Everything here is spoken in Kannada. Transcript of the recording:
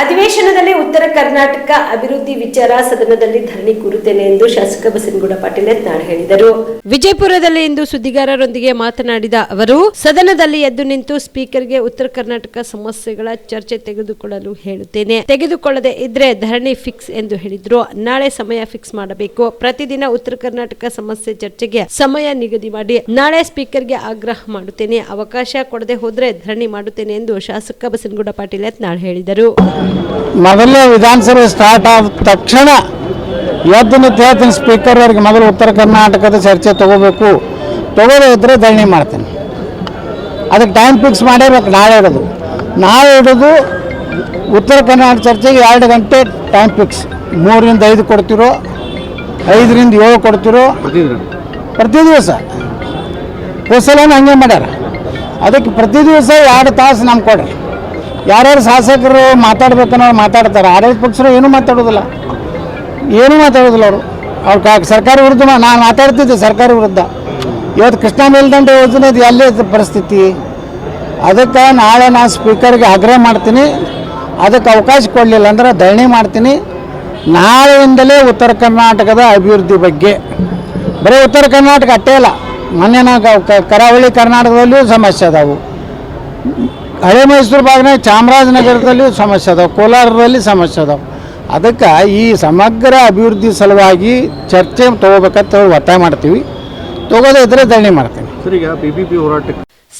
ಅಧಿವೇಶನದಲ್ಲಿ ಉತ್ತರ ಕರ್ನಾಟಕ ಅಭಿವೃದ್ಧಿ ವಿಚಾರ ಸದನದಲ್ಲಿ ಧರಣಿ ಕೂರುತ್ತೇನೆ ಎಂದು ಶಾಸಕ ಬಸನಗೌಡ ಪಾಟೀಲ್ ಯತ್ನಾಳ್ ಹೇಳಿದರು. ವಿಜಯಪುರದಲ್ಲಿ ಇಂದು ಸುದ್ದಿಗಾರರೊಂದಿಗೆ ಮಾತನಾಡಿದ ಅವರು, ಸದನದಲ್ಲಿ ಎದ್ದು ನಿಂತು ಸ್ಪೀಕರ್ಗೆ ಉತ್ತರ ಕರ್ನಾಟಕ ಸಮಸ್ಯೆಗಳ ಚರ್ಚೆ ತೆಗೆದುಕೊಳ್ಳಲು ಹೇಳುತ್ತೇನೆ. ತೆಗೆದುಕೊಳ್ಳದೆ ಇದ್ರೆ ಧರಣಿ ಫಿಕ್ಸ್ ಎಂದು ಹೇಳಿದ್ರು. ನಾಳೆ ಸಮಯ ಫಿಕ್ಸ್ ಮಾಡಬೇಕು. ಪ್ರತಿದಿನ ಉತ್ತರ ಕರ್ನಾಟಕ ಸಮಸ್ಯೆ ಚರ್ಚೆಗೆ ಸಮಯ ನಿಗದಿ ಮಾಡಿ ನಾಳೆ ಸ್ಪೀಕರ್ಗೆ ಆಗ್ರಹ ಮಾಡುತ್ತೇನೆ. ಅವಕಾಶ ಕೊಡದೆ ಹೋದ್ರೆ ಧರಣಿ ಮಾಡುತ್ತೇನೆ ಎಂದು ಶಾಸಕ ಬಸನಗೌಡ ಪಾಟೀಲ್ ಯತ್ನಾಳ್ ಹೇಳಿದರು. ಮೊದಲನೇ ವಿಧಾನಸಭೆ ಸ್ಟಾರ್ಟ್ ಆದ ತಕ್ಷಣ ಎದ್ದು ನಿಂತು ಹೇಳ್ತೀನಿ ಸ್ಪೀಕರ್ ಅವರಿಗೆ ಮೊದಲು ಉತ್ತರ ಕರ್ನಾಟಕದ ಚರ್ಚೆ ತಗೋಬೇಕು. ತಗೋದೇ ಇದ್ದರೆ ಧರಣಿ ಮಾಡ್ತೀನಿ. ಅದಕ್ಕೆ ಟೈಮ್ ಫಿಕ್ಸ್ ಮಾಡಿರ್ಬೇಕು ನಾಳೆ ಇಡೋದು ನಾಳೆ ಇಡೋದು ಉತ್ತರ ಕರ್ನಾಟಕ ಚರ್ಚೆಗೆ ಎರಡು ಗಂಟೆ ಟೈಮ್ ಫಿಕ್ಸ್ ಮೂರರಿಂದ ಐದು ಕೊಡ್ತಿರೋ, ಐದರಿಂದ ಏಳು ಕೊಡ್ತಿರೋ, ಪ್ರತಿ ದಿವಸ. ಹೊಸಲನ್ನು ಹಂಗೆ ಮಾಡ್ಯಾರ. ಅದಕ್ಕೆ ಪ್ರತಿ ದಿವಸ ಎರಡು ತಾಸು ನಮ್ಗೆ ಕೊಡ್ರಿ. ಯಾರ್ಯಾರು ಶಾಸಕರು ಮಾತಾಡ್ಬೇಕನ್ನೋ ಮಾತಾಡ್ತಾರೆ. ಆಡಳಿತ ಪಕ್ಷರು ಏನೂ ಮಾತಾಡೋದಿಲ್ಲ. ಏನೂ ಮಾತಾಡೋದಿಲ್ಲ ಅವರು. ಅವ್ರು ಸರ್ಕಾರ ವಿರುದ್ಧ ನಾನು ಮಾತಾಡ್ತಿದ್ದೆ ಸರ್ಕಾರ ವಿರುದ್ಧ. ಇವತ್ತು ಕೃಷ್ಣ ಮೇಲ್ದಂಡೆ ಯೋಜನೆ ಇದು ಎಲ್ಲೇ ಪರಿಸ್ಥಿತಿ? ಅದಕ್ಕೆ ನಾಳೆ ನಾನು ಸ್ಪೀಕರ್ಗೆ ಆಗ್ರಹ ಮಾಡ್ತೀನಿ. ಅದಕ್ಕೆ ಅವಕಾಶ ಕೊಡಲಿಲ್ಲ ಅಂದ್ರೆ ಧರಣಿ ಮಾಡ್ತೀನಿ. ನಾಳೆಯಿಂದಲೇ ಉತ್ತರ ಕರ್ನಾಟಕದ ಅಭಿವೃದ್ಧಿ ಬಗ್ಗೆ. ಬರೀ ಉತ್ತರ ಕರ್ನಾಟಕ ಅಟ್ಟೇ ಇಲ್ಲ ಮೊನ್ನೆ ನಾವು ಕರಾವಳಿ ಕರ್ನಾಟಕದಲ್ಲೂ ಸಮಸ್ಯೆ ಅದಾವು. ಹಳೆ ಮೈಸೂರು ಭಾಗನಾಗ ಚಾಮರಾಜನಗರದಲ್ಲಿ ಸಮಸ್ಯೆ ಅದಾವೆ, ಕೋಲಾರದಲ್ಲಿ ಸಮಸ್ಯೆ ಅದಾವೆ. ಅದಕ್ಕೆ ಈ ಸಮಗ್ರ ಅಭಿವೃದ್ಧಿ ಸಲುವಾಗಿ ಚರ್ಚೆ ತಗೋಬೇಕಂತ ಒತ್ತಾಯ ಮಾಡ್ತೀವಿ. ತೊಗೋದೇ ಇದ್ರೆ ಧರಣಿ ಮಾಡ್ತೀನಿ. ಸರ್, ಈಗ ಪಿ ಹೋರಾಟಕ್ಕೆ